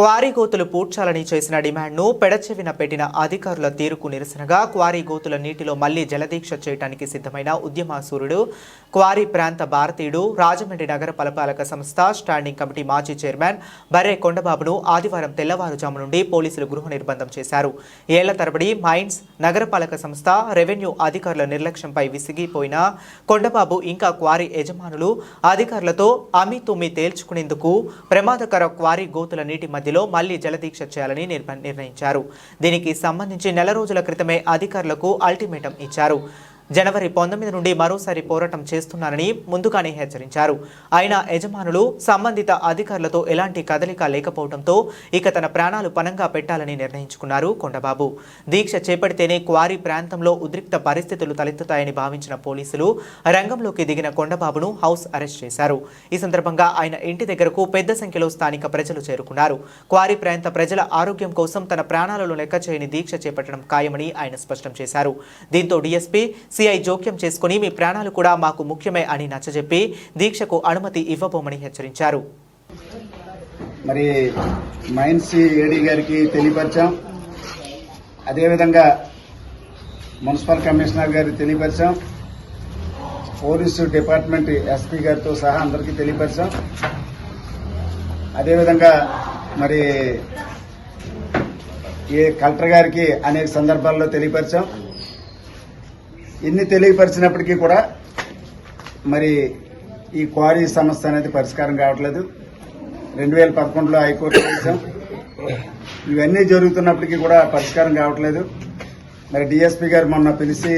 Quarry గోతులు పూడ్చాలని చేసిన డిమాండ్ను పెడచెవిన పెట్టిన అధికారుల తీరుకు నిరసనగా క్వారీ గోతుల నీటిలో మళ్ళీ జలదీక్ష చేయడానికి సిద్ధమైన ఉద్యమాసూరుడు క్వారీ ప్రాంత భారతీయుడు రాజమండ్రి నగర పలపాలక సంస్థ స్టాండింగ్ కమిటీ మాజీ చైర్మన్ బర్రే కొండబాబును ఆదివారం తెల్లవారుజాము నుండి పోలీసులు గృహ నిర్బంధం చేశారు. ఏళ్ళ తరబడి మైన్స్ నగరపాలక సంస్థ రెవెన్యూ అధికారుల నిర్లక్ష్యంపై విసిగిపోయిన కొండబాబు ఇంకా క్వారీ యజమానులు అధికారులతో అమి తుమ్మి తేల్చుకునేందుకు ప్రమాదకర క్వారీ గోతుల నీటి మధ్య పరిధిలో మళ్ళీ జలదీక్ష చేయాలని నిర్ణయించారు. దీనికి సంబంధించి నెల రోజుల క్రితమే అధికారులకు అల్టిమేటం ఇచ్చారు. జనవరి పంతొమ్మిది నుండి మరోసారి పోరాటం చేస్తున్నారని ముందుగానే హెచ్చరించారు. ఆయన యజమానులు సంబంధిత అధికారులతో ఎలాంటి కదలిక లేకపోవడంతో ఇక తన ప్రాణాలు పనంగా పెట్టాలని నిర్ణయించుకున్నారు కొండబాబు. దీక్ష చేపడితేనే క్వారీ ప్రాంతంలో ఉద్రిక్త పరిస్థితులు తలెత్తుతాయని భావించిన పోలీసులు రంగంలోకి దిగిన కొండబాబును హౌస్ అరెస్ట్ చేశారు. ఈ సందర్భంగా ఆయన ఇంటి దగ్గరకు పెద్ద సంఖ్యలో స్థానిక ప్రజలు చేరుకున్నారు. క్వారీ ప్రాంత ప్రజల ఆరోగ్యం కోసం తన ప్రాణాలను లెక్క చేయని దీక్ష చేపట్టడం ఖాయమని ఆయన స్పష్టం చేశారు. దీంతో డీఎస్పీ సిఐ జోక్యం చేసుకుని మీ ప్రాణాలు కూడా మాకు ముఖ్యమే అని నచ్చజెప్పి దీక్షకు అనుమతి ఇవ్వబోమని హెచ్చరించారు. మరి మైన్స్ ఏడీ గారికి తెలియపరిచాం. అదేవిధంగా మున్సిపల్ కమిషనర్ గారికి తెలియపరిచాం. పోలీసు డిపార్ట్మెంట్ ఎస్పీ గారితో సహా అందరికీ తెలియపరిచాం. అదేవిధంగా మరి ఏ కలెక్టర్ గారికి అనేక సందర్భాల్లో తెలియపరిచాం. ఇన్ని తెలియపరిచినప్పటికీ కూడా మరి ఈ క్వారీ సమస్య అనేది పరిష్కారం కావట్లేదు. రెండు వేల పదకొండులో హైకోర్టు వేసాం ఇవన్నీ జరుగుతున్నప్పటికీ కూడా పరిష్కారం కావట్లేదు. మరి డిఎస్పీ గారు మొన్న పిలిచి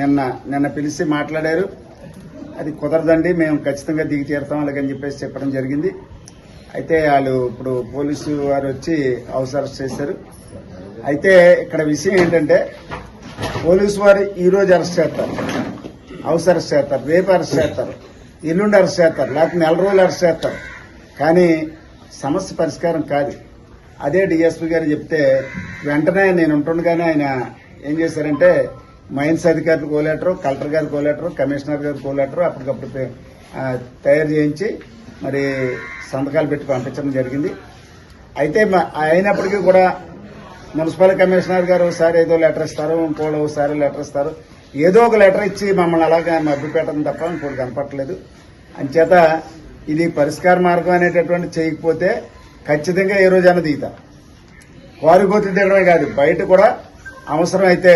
నిన్న నిన్న పిలిచి మాట్లాడారు. అది కుదరదండి మేము ఖచ్చితంగా దిగి తీరుతాం అలాగని చెప్పేసి చెప్పడం జరిగింది. అయితే వాళ్ళు ఇప్పుడు పోలీసు వారు వచ్చి హౌస్ అరెస్ట్ చేశారు. అయితే ఇక్కడ విషయం ఏంటంటే పోలీసు వారు ఈరోజు అరెస్ట్ చేస్తారు. హౌస్ అరెస్ట్ చేస్తారు రేపు అరెస్ట్ చేస్తారు ఎల్లుండి అరెస్ట్ చేస్తారు లేకపోతే నెల రోజులు అరెస్ట్ చేస్తారు. కానీ సమస్య పరిష్కారం కాదు. అదే డిఎస్పీ గారు చెప్తే వెంటనే నేను ఉంటుండగానే ఆయన ఏం చేశారంటే మైన్స్ అధికారులు కోలేటరు కలెక్టర్ గారు కోలేటరు కమిషనర్ గారు కోలేటరు అప్పటికప్పుడు తయారు చేయించి మరి సంతకాలు పెట్టి పంపించడం జరిగింది. అయితే అయినప్పటికీ కూడా మున్సిపల్ కమిషనర్ గారు ఒకసారి ఏదో లెటర్ ఇస్తారు ఇంకోళ్ళు ఒకసారి లెటర్ ఇస్తారు. ఏదో ఒక లెటర్ ఇచ్చి మమ్మల్ని అలాగా మభ్య తప్ప ఇంకోటి కనపట్లేదు అంచేత ఇది పరిష్కార మార్గం అనేటటువంటి చేయకపోతే ఖచ్చితంగా ఏ రోజైనా వారి వారిగోతి దిగడమే కాదు బయట కూడా అవసరం అయితే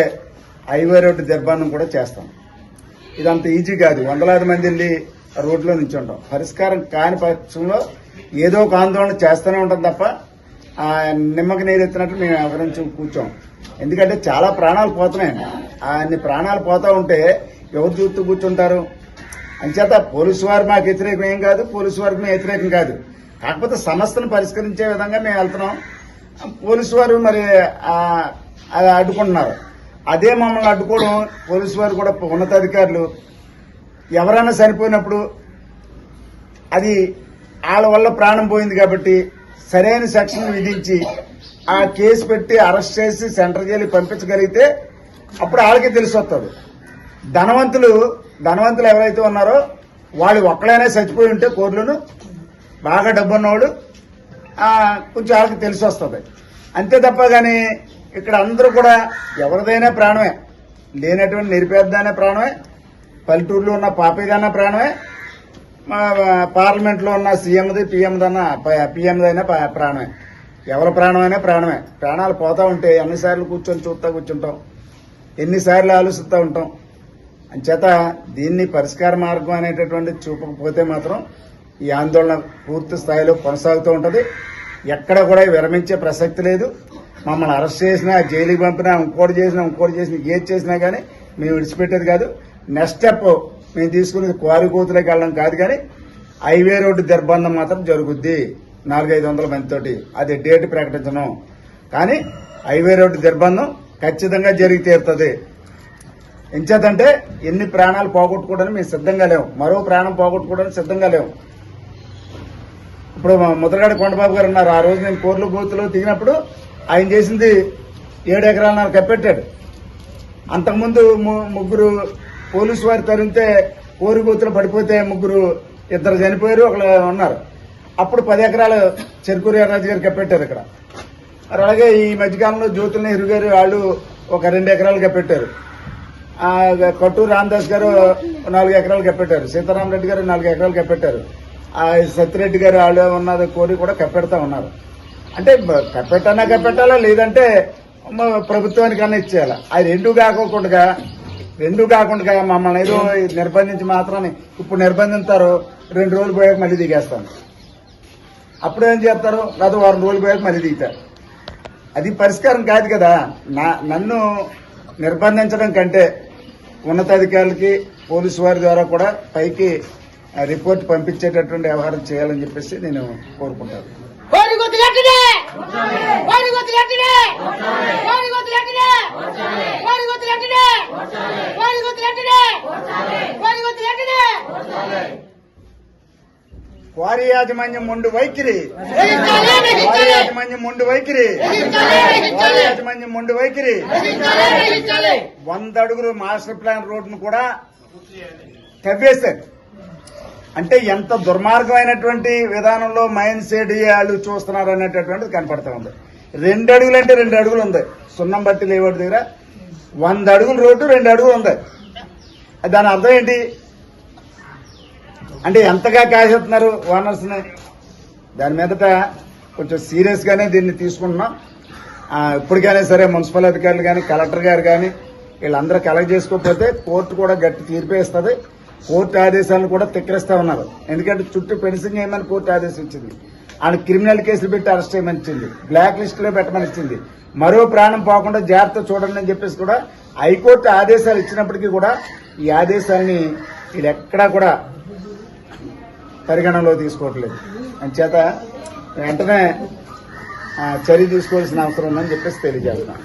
హైవే రోడ్డు నిర్బంధం కూడా చేస్తాం. ఇదంత ఈజీ కాదు. వందలాది మంది వెళ్ళి రోడ్లో నుంచి ఉంటాం పరిష్కారం కాని పక్షంలో ఏదో ఒక ఆందోళన చేస్తూనే ఉంటాం తప్ప నిమ్మకి నీరు ఎత్తినట్టు మేము ఎవరించి కూర్చోం. ఎందుకంటే చాలా ప్రాణాలు పోతున్నాయండి ఆయన్ని అన్ని ప్రాణాలు పోతా ఉంటే ఎవరు చూస్తూ కూర్చుంటారు? అంచేత పోలీసు వారు మాకు వ్యతిరేకం ఏం కాదు పోలీసు వారికి మేము వ్యతిరేకం కాదు. కాకపోతే సమస్యను పరిష్కరించే విధంగా మేము వెళ్తున్నాం. పోలీసు వారు మరి అది అడ్డుకుంటున్నారు. అదే మమ్మల్ని అడ్డుకోవడం పోలీసు వారు కూడా ఉన్నతాధికారులు. ఎవరైనా చనిపోయినప్పుడు అది వాళ్ళ వల్ల ప్రాణం పోయింది కాబట్టి సరైన సెక్షన్ విధించి ఆ కేసు పెట్టి అరెస్ట్ చేసి సెంటర్ జైలు పంపించగలిగితే అప్పుడు వాళ్ళకి తెలిసి వస్తుంది. ధనవంతులు ధనవంతులు ఎవరైతే ఉన్నారో వాళ్ళు ఒక్కడైనా చచ్చిపోయి ఉంటే కోర్టులను బాగా డబ్బున్నవాడు కొంచెం వాళ్ళకి తెలిసి వస్తుంది. అంతే తప్ప కానీ ఇక్కడ అందరూ కూడా ఎవరిదైనా ప్రాణమే. లేనటువంటి నిరుపేదైనా ప్రాణమే. పల్లెటూరులో ఉన్న పాపేదైనా ప్రాణమే. మా పార్లమెంట్లో ఉన్న సీఎంది పిఎందన్నా పిఎందైనా ప్రాణమే. ఎవరి ప్రాణమైనా ప్రాణమే. ప్రాణాలు పోతా ఉంటే ఎన్నిసార్లు కూర్చొని చూస్తూ కూర్చుంటాం. ఎన్నిసార్లు ఆలోచిస్తూ ఉంటాం. అంచేత దీన్ని పరిష్కార మార్గం అనేటటువంటిది చూపకపోతే మాత్రం ఈ ఆందోళన పూర్తి స్థాయిలో కొనసాగుతూ ఉంటుంది. ఎక్కడ కూడా విరమించే ప్రసక్తి లేదు. మమ్మల్ని అరెస్ట్ చేసినా జైలుకి పంపినా ఇంకోటి చేసినా ఇంకోటి చేసినా ఏది చేసినా కానీ మేము విడిచిపెట్టేది కాదు. నెక్స్ట్ స్టెప్ మేము తీసుకునేది క్వారీ కూతులోకి వెళ్ళడం కాదు కానీ హైవే రోడ్డు దిర్బంధం మాత్రం జరుగుద్ది. నాలుగైదు వందల మందితోటి. అది డేట్ ప్రకటించను. కానీ హైవే రోడ్డు దిర్బంధం ఖచ్చితంగా జరిగి తీరుతుంది. ఎంచేతంటే ఎన్ని ప్రాణాలు పోగొట్టుకోవడానికి మేము సిద్ధంగా లేవు మరో ప్రాణం పోగొట్టుకోవడానికి సిద్ధంగా లేవు ఇప్పుడు మా ముద్రగడ కొండబాబు గారు ఉన్నారు. ఆ రోజు నేను కోర్లు బూత్లో దిగినప్పుడు ఆయన చేసింది ఏడు ఎకరాలు నాకు కప్పెట్టాడు. అంతకుముందు ము- ముగ్గురు పోలీసు వారి తరిమితే కోరికూతులు పడిపోతే ముగ్గురు ఇద్దరు చనిపోయారు ఒకళ్ళు ఉన్నారు. అప్పుడు పది ఎకరాలు చెరుకూరు ఎర్రాజు గారు కప్పెట్టారు ఇక్కడ. మరి అలాగే ఈ మధ్యకాలంలో జ్యోతుల నెహ్రూ గారు వాళ్ళు ఒక రెండు ఎకరాలు కప్పెట్టారు. ఆ, కొట్టూరు రామదాస్ గారు నాలుగు ఎకరాలు కప్పెట్టారు. సీతారామరెడ్డి గారు నాలుగు ఎకరాలు కప్పెట్టారు. ఆ సత్యరెడ్డి గారు వాళ్ళు ఉన్నది కోరి కూడా కప్పెడతా ఉన్నారు. అంటే కప్పెట్టనా కప్పెట్టన్నా కప్పెట్టాలా? లేదంటే ప్రభుత్వానికి ప్రభుత్వానికన్నా ఇచ్చేయాలి అది రెండు కాకోకుండా రెండు కాకుండా మమ్మల్ని ఏదో నిర్బంధించి మాత్రమే ఇప్పుడు నిర్బంధిస్తారు రెండు రోజులు పోయాక మళ్ళీ దిగేస్తాను. అప్పుడు ఏం చేస్తారు? గత వారం రోజులు పోయాక మళ్ళీ దిగుతారు. అది పరిష్కారం కాదు కదా. నా నన్ను నిర్బంధించడం కంటే ఉన్నతాధికారులకి పోలీసు వారి ద్వారా కూడా పైకి రిపోర్ట్ పంపించేటటువంటి వ్యవహారం చేయాలని చెప్పేసి నేను కోరుకుంటాను కోడి గుర్తులెట్టడే కోడి గుర్తులెట్టడే కోడి గుర్తులెట్టడే క్వారీ యాజమాన్యం మొండు వైఖరి. క్వారీ యాజమాన్యం మొండు వైఖరి. క్వారీ యాజమాన్యం మొండు వైఖరి. వంద అడుగులు మాస్టర్ ప్లాన్ రోడ్డును కూడా తవ్వేశారు. అంటే ఎంత దుర్మార్గమైనటువంటి విధానంలో మైండ్ సెట్ వాళ్ళు చూస్తున్నారు అనేటటువంటిది కనపడతా ఉంది. రెండు అడుగులు అంటే రెండు అడుగులు ఉంది. సున్నం బట్టి లేవాడి దగ్గర. వంద అడుగుల రోడ్డు రెండు అడుగులు ఉంది. దాని అర్థం ఏంటి? అంటే ఎంతగా కాసేస్తున్నారు ఓనర్స్ని దాని మీదట కొంచెం సీరియస్గానే దీన్ని తీసుకుంటున్నాం. ఇప్పటికైనా సరే మున్సిపల్ అధికారులు కానీ కలెక్టర్ గారు కానీ వీళ్ళందరూ కలెక్ట్ చేసుకోకపోతే కోర్టు కూడా గట్టి తీర్పేస్తుంది కోర్టు ఆదేశాలను కూడా తిక్కరిస్తా ఉన్నారు. ఎందుకంటే చుట్టూ ఫెన్సింగ్ చేయమని కోర్టు ఆదేశం ఇచ్చింది. ఆయన క్రిమినల్ కేసులు పెట్టి అరెస్ట్ చేయమని ఇచ్చింది. బ్లాక్ లిస్టులో పెట్టమని ఇచ్చింది. మరో ప్రాణం పోకుండా జాగ్రత్త చూడండి అని చెప్పేసి కూడా హైకోర్టు ఆదేశాలు ఇచ్చినప్పటికీ కూడా ఈ ఆదేశాన్ని వీళ్ళు ఎక్కడా కూడా పరిగణనలో తీసుకోవట్లేదు. అంచేత వెంటనే ఆ, చర్య తీసుకోవాల్సిన అవసరం ఉందని చెప్పేసి తెలియజేస్తున్నాం